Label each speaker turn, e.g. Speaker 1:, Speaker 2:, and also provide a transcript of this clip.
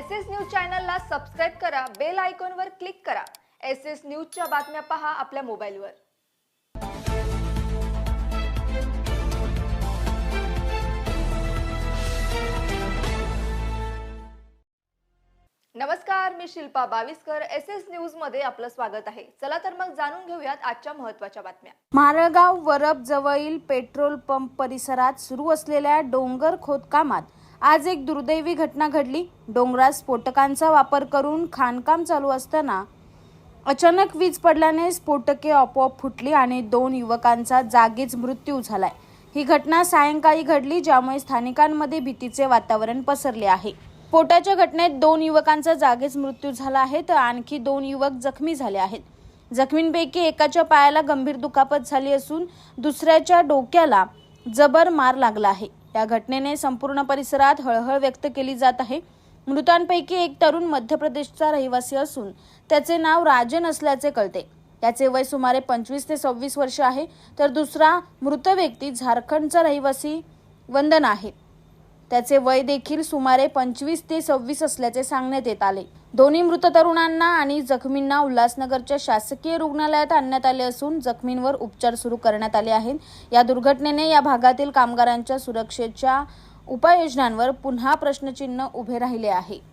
Speaker 1: S S news चॅनलला subscribe करा bell आयकॉनवर क्लिक करा. एस एस न्यूजच्या बातम्या पहा आपल्या मोबाईलवर. नमस्कार मी शिल्पा बाविस्कर. एस एस न्यूजमध्ये आपलं स्वागत आहे. चला तर मग जाणून घेऊयात आजच्या महत्त्वाच्या बातम्या.
Speaker 2: मारळगाव वरब जवळील पेट्रोल पंप परिसरात सुरू असलेल्या डोंगर खोदकामात आज एक दुर्दैवी घटना घडली. डोंगरात स्फोटकांचा वापर करून खाणकाम चालू असताना अचानक वीज पडल्याने स्फोटके आपोआप फुटली आणि दोन युवकांचा जागीच मृत्यू झालाय. ही घटना सायंकाळी घडली ज्यामुळे स्थानिकांमध्ये भीतीचे वातावरण पसरले आहे. स्फोटाच्या घटनेत दोन युवकांचा जागीच मृत्यू झाला आहे तर आणखी दोन युवक जखमी झाले आहेत. जखमींपैकी एकाच्या पायाला गंभीर दुखापत झाली असून दुसऱ्याच्या डोक्याला जबर मार लागला आहे. या घटनेने संपूर्ण परिसरात हळहळ व्यक्त केली जात आहे. मृतांपैकी एक तरुण मध्य प्रदेशचा रहिवासी असून त्याचे नाव राजन असल्याचे कळते. त्याचे वय सुमारे पंचवीस ते सव्वीस वर्ष आहे तर दुसरा मृत व्यक्ती झारखंडचा रहिवासी वंदन आहे. त्याचे वय देखील सुमारे पंचवीस ते सव्वीस असल्याचे सांगण्यात येत आले. दोन्ही मृत तरुणांना आणि जखमींना उल्हासनगरच्या शासकीय रुग्णालयात आणण्यात आले असून जखमींवर उपचार सुरू करण्यात आले आहेत. या दुर्घटनेने या भागातील कामगारांच्या सुरक्षेच्या उपाययोजनांवर पुन्हा प्रश्नचिन्ह उभे राहिले आहे.